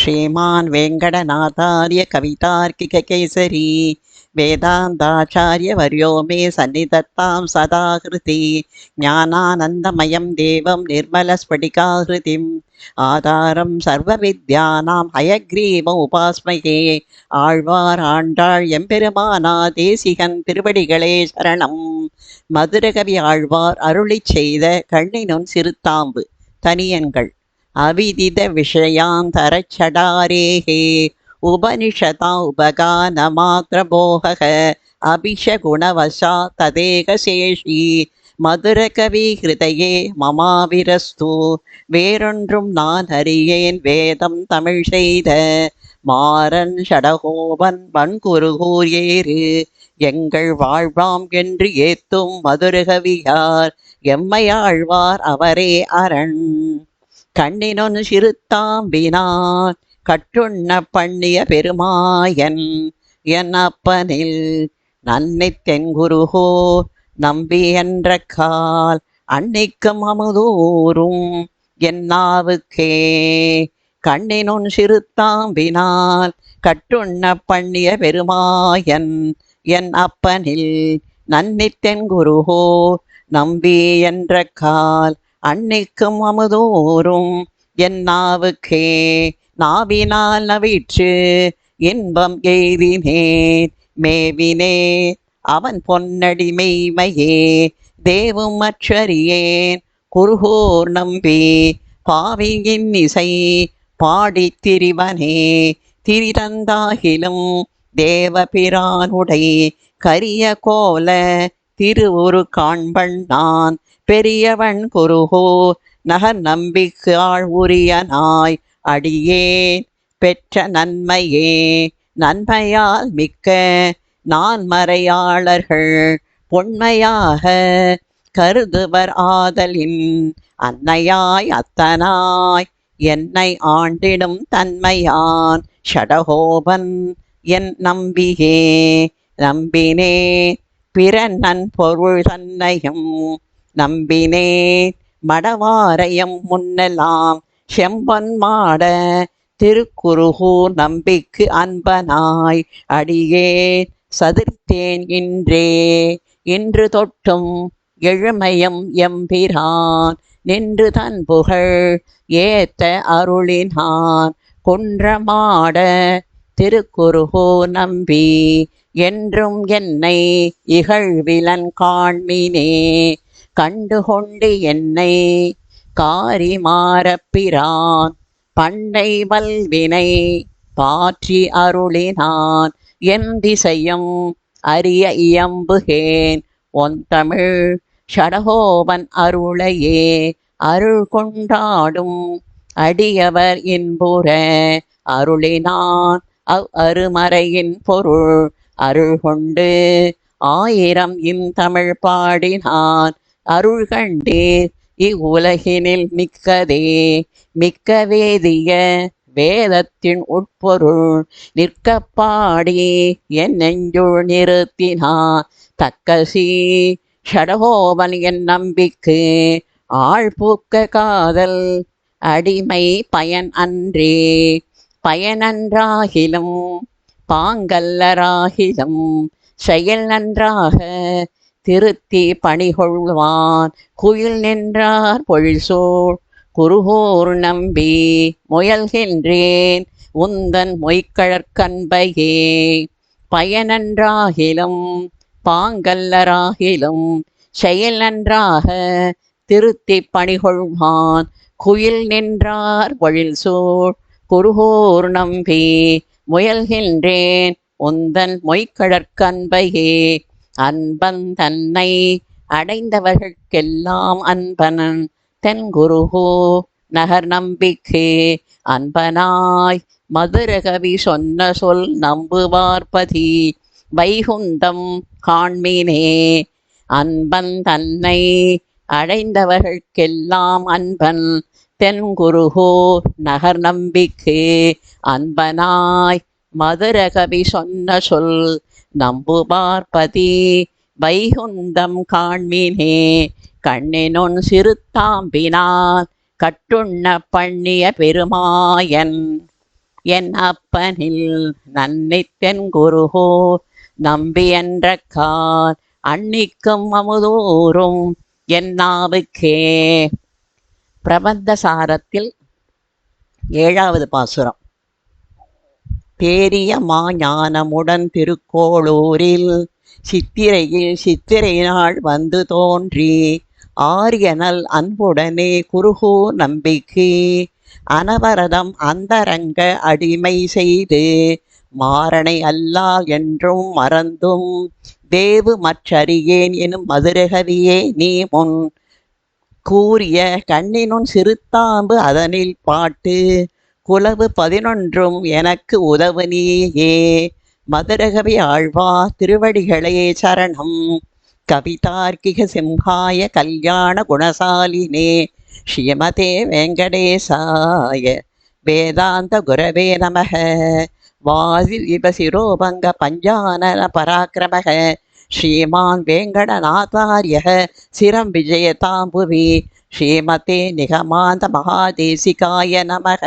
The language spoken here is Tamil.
श्रीमान् वेङ्कटनाथार्य कवितार्किककेसरी वेदान्ताचार्यवर्यो मे सन्निधत्तां सदा कृति ज्ञानानन्दमयं देवं निर्मलस्फटिकाकृतिम् ஆதாரம் சர்வவித்யானாம் ஹயக்ரீவ உபாஸ்மகே ஆழ்வார் ஆண்டாள் எம்பெருமானா தேசிகன் திருவடிகளே சரணம் மதுரகவி ஆழ்வார் அருளிச் செய்த கண்ணினும் சிறுத்தாம்பு தனியன்கள் அவிதித விஷயாந்தரச்சடாரேகே உபனிஷதா உபகான உபகானமாத்திரபோக அபிஷகுணவசா ததேகசேஷி. மதுரகவி ஹிருதயே மமாவிரஸ்து. வேறொன்றும் நான் அறியேன் வேதம் தமிழ் செய்த மாறன் ஷடகோபன் வன்குருகூர் ஏறு எங்கள் வாழ்வாம் என்று ஏத்தும் மதுரகவியார். எம்மையாழ்வார் அவரே அரண். கண்ணினொன் சிறுத்தாம்பினான் கட்டுண்ண பண்ணிய பெருமாயன். என் அப்பனில் நன்னை தென்குருகோ நம்பி என்ற கால் அன்னைக்கும் அமுதூரும் என்னாவுக்கே. கண்ணினுன் சிறுத்தாம்பினால் கட்டுண்ண பண்ணிய பெருமாயன். என் அப்பனில் நன்னித்தென் குருகோ நம்பி என்ற கால் அன்னைக்கும் அமுதோறும் என் நாவுக்கே நாவினால் நவிற்று இன்பம் எய்தினேன் மேவினே அவன் பொன்னடி மெய்மையே தேவும் அச்சரியேன் குருகோர் நம்பி பாவியின் இசை பாடித் திரிவனே திரிதந்தாகிலும் தேவபிரானுடை கரிய கோல திருவுரு காண்பன் நான் பெரியவன் குருகோ நகர் நம்பிக்காள் உரியனாய் அடியேன் பெற்ற நன்மையே நன்மையால் மிக்க நான் மறையாளர்கள் பொன்மையாக கருதுவர் ஆதலின் அன்னையாய் அத்தனாய் என்னை ஆண்டிடும் தன்மையான் ஷடகோபன் என் நம்பியே நம்பினே பிற நன் பொருள் தன்னையும் நம்பினே மடவாரையம் முன்னெல்லாம் செம்பன் மாட திருக்குறுகூர் நம்பிக்கு அன்பனாய் அடியேன். சதிர்த்தேன் இன்றே. இன்று தொட்டும் எழுமயம் எம்பிரான். நின்று தன் புகழ் ஏத்த அருளினான். குன்றமாட திருக்குறுகோ நம்பி என்றும் என்னை இகழ்விலன் காண்மினே. கண்டுகொண்டு என்னை காரி மாறப்பிரான் பண்டை வல்வினை பாற்றி அருளினான். என் திசையும் அறிய இயம்புகேன். ஒன் தமிழ் ஷடகோபன் அருளையே அருள் கொண்டாடும் அடியவர் இன்புற. அருளினான் அவ் அருமறையின் பொருள். அருள் கொண்டு ஆயிரம் இந்தமிழ் பாடினான். அருள்கண்டீர் இவ்வுலகினில் மிக்கதே மிக்க வேதிய வேதத்தின் உட்பொருள். நிற்க பாடி என் நெஞ்சுள் நிறுத்தினா தக்கசி ஷடகோபன் என் நம்பிக்கு. ஆழ்பூக்க காதல் அடிமை பயன் அன்றே. பயனன்றாகிலும் பாங்கல்லராகிலும் செயல் நன்றாக திருத்தி பணிகொள்வான். குயில் நின்றார் பொழிசோள் குருகோர் நம்பி முயல்கின்றேன். உந்தன் மொய்கழற்கண்பையே பயனன்றாகிலும் பாங்கல்லராகிலும் செயல் நன்றாக திருத்தி பணிகொள்வான். குயில் நின்றார் பொழில் சோழ் குருகோர் நம்பி முயல்கின்றேன். உந்தன் மொய்கழற்கண்பையே அன்பன் தன்னை அடைந்தவர்களுக்கெல்லாம் அன்பனன் தென் குருகோ நகர் நம்பிக்கை. அன்பனாய் மதுரகவி சொன்ன சொல் நம்புவார்பதி வைகுந்தம் காண்மினே. அன்பன் தன்னை அடைந்தவர்களுக்கெல்லாம் அன்பன் தென்குருகோ நகர் நம்பிக்கை. அன்பனாய் மதுரகவி சொன்ன சொல் நம்புபார்பதி வைகுந்தம் காண்மினே கண்ணினொன் சிறுத்தாம்பினால் கட்டுண்ண பண்ணிய பெருமாயன். என் அப்பனில் நன்னித்தென் குருகோ நம்பி என்ற கால் அன்னிக்கும் அமுதோறும் என் நாவுக்கே. பிரபந்த சாரத்தில் ஏழாவது பாசுரம். பேரிய மாஞானமுடன் திருக்கோளூரில் சித்திரையில் சித்திரை நாள் வந்து தோன்றி ஆரியனல் அன்புடனே குருகூ நம்பிக்கை அனவரதம் அந்தரங்க அடிமை செய்து மாறனை அல்லா என்றும் மறந்தும் தேவு மற்றறியேன் எனும் மதுரகவியே நீ முன் கூறிய கண்ணினுன் சிறுத்தாம்பு அதனில் பாட்டு குலவு பதினொன்றும் எனக்கு உதவு நீயே மதுரகவி ஆழ்வா திருவடிகளே சரணம். கவிதார்க்கிக சிம்ஹாய கல்யாண குணசாலினே. ஸ்ரீமதே வெங்கடேசாய. வேதாந்த குரவே நமக. வாதி விபசிரோபங்க பஞ்சானன பராக்கிரமக. ஸ்ரீமான் வேங்கடநாதாரிய சிரம் விஜயதாம்புவி. ஸ்ரீமதே நிகமாந்த மகாதேசிகாய நமக.